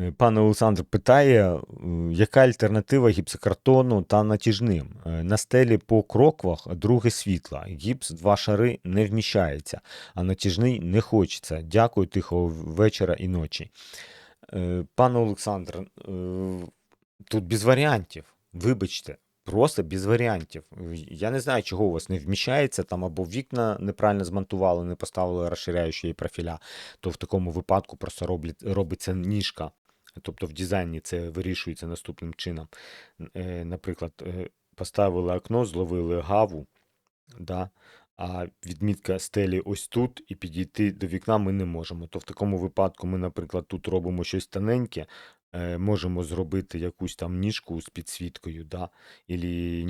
Е, Пан Олександр питає, е, яка альтернатива гіпсокартону та натяжним? Е, На стелі по кроквах друге світла. Гіпс два шари не вміщається, а натяжний не хочеться. Дякую, тихого вечора і ночі. Е, Пане Олександр, тут без варіантів. Вибачте, просто без варіантів. Я не знаю, чого у вас не вміщається, там або вікна неправильно змонтували, не поставили розширяючі профіля, то в такому випадку просто роблять, робиться ніжка. Тобто в дизайні це вирішується наступним чином. Е, Наприклад, е, поставили окно, зловили гаву, да, а відмітка стелі ось тут, і підійти до вікна ми не можемо. То в такому випадку ми, наприклад, тут робимо щось тоненьке, е, можемо зробити якусь там ніжку з підсвіткою, да, або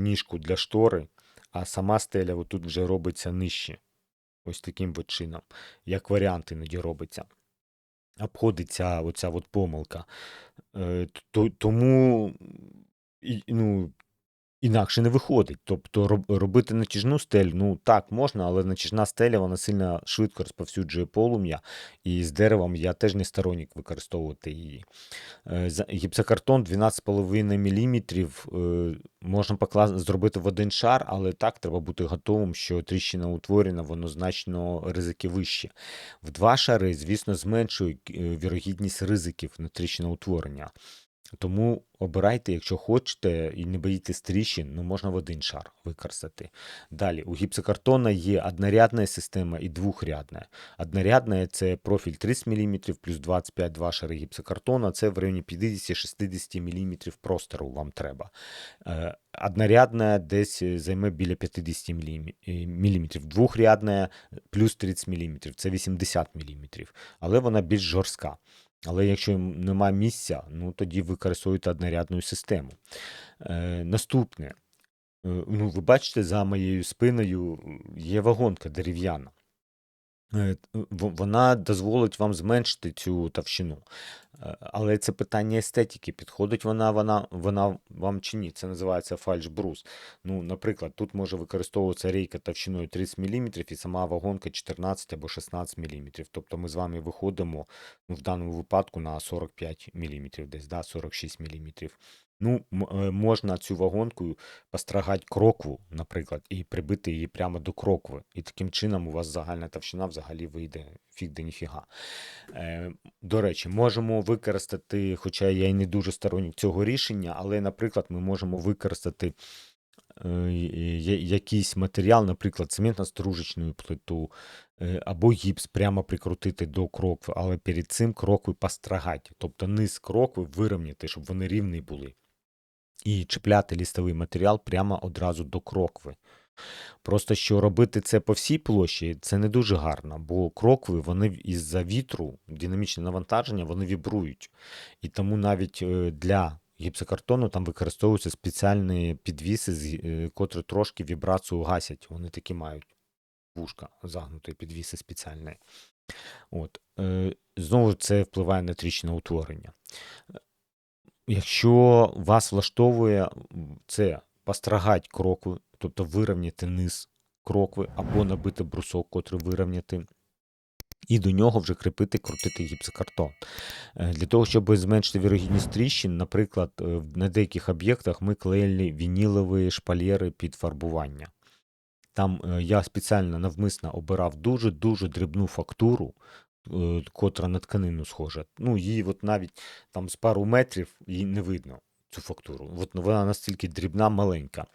ніжку для штори, а сама стеля отут вже робиться нижче. Ось таким чином, як варіант іноді робиться. Обходиться оця от помилка. Е, Тому ну, інакше не виходить. Тобто робити натяжну стелю, ну так, можна, але натяжна стеля вона сильно швидко розповсюджує полум'я, і з деревом я теж не сторонник використовувати її. Е, Гіпсокартон 12,5 мм е, можна покла- зробити в один шар, але так треба бути готовим, що тріщина утворена, воно значно ризики вищі. В два шари, звісно, зменшує е, вірогідність ризиків на тріщиноутворення. Тому обирайте, якщо хочете, і не боїтесь тріщин, ну можна в один шар використати. Далі, у гіпсокартона є однорядна система і двохрядна. Однорядна це профіль 30 мм плюс 25 два шари гіпсокартона, це в районі 50-60 мм простору вам треба. Е, Однорядна десь е, займе біля 50 мм. Двохрядна плюс 30 мм, це 80 мм, але вона більш жорстка. Але якщо немає місця, ну тоді використовуйте однорядну систему. Е, наступне. Е, Ну, ви бачите, за моєю спиною є вагонка дерев'яна. Е, Вона дозволить вам зменшити цю товщину. Е, Але це питання естетики. Підходить вона, вона, вона вам чи ні? Це називається фальшбрус. Ну, наприклад, тут може використовуватися рейка товщиною 30 мм і сама вагонка 14 або 16 мм. Тобто ми з вами виходимо ну, в даному випадку на 45 мм, десь да, 46 мм. Ну, е, можна цю вагонку пострагати крокву, наприклад, і прибити її прямо до крокви. І таким чином у вас загальна товщина взагалі вийде фіг де ніфіга. Е, до речі, можемо використати, хоча я і не дуже сторонник цього рішення, але, наприклад, ми можемо використати е, якийсь матеріал, наприклад, цементно-стружечну плиту е, або гіпс прямо прикрутити до крокви, але перед цим крокви пострагати, тобто низ крокви вирівняти, щоб вони рівні були. І чіпляти лістовий матеріал прямо одразу до крокви. Просто що робити це по всій площі, це не дуже гарно, бо крокви вони із-за вітру, динамічне навантаження, вони вібрують. І тому навіть е, для гіпсокартону там використовуються спеціальні підвіси, е, котрі трошки вібрацію гасять. Вони такі мають вушка загнуті, підвіси спеціальні. От. Е, знову це впливає на трічне утворення. Якщо вас влаштовує це пострагати крокви, тобто вирівняти низ крокви або набити брусок, котрий вирівняти, і до нього вже кріпити, крутити гіпсокартон. Е, Для того, щоб зменшити вірогідність тріщин, наприклад, е, на деяких об'єктах ми клеїли вінілові шпалери під фарбування. Там е, я спеціально навмисно обирав дуже-дуже дрібну фактуру, котра на тканину схожа. Ну, її от навіть там з пару метрів її не видно, цю фактуру. От ну, вона настільки дрібна, маленька.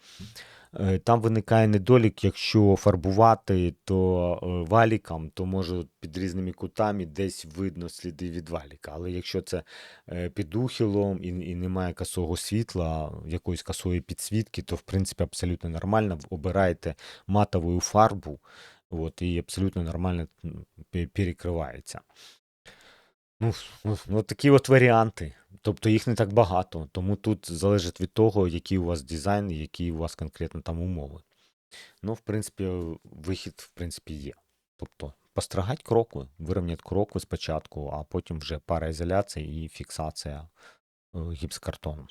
Е, Там виникає недолік, якщо фарбувати то е, валіком, то може під різними кутами десь видно сліди від валіка. Але якщо це е, під ухилом і, і немає косого світла, якоїсь косої підсвітки, то в принципі абсолютно нормально. Обираєте матову фарбу, от, і абсолютно нормально перекривається. Ну, ну, ну, такі от варіанти. Тобто їх не так багато, тому тут залежить від того, який у вас дизайн які у вас конкретно там умови. Ну, в принципі, вихід, в принципі, є. Тобто пострагати крокви, вирівняти крокви спочатку, а потім вже параізоляція і фіксація е, гіпсокартоном.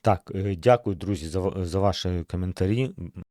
Так, е, дякую, друзі, за, за ваші коментарі.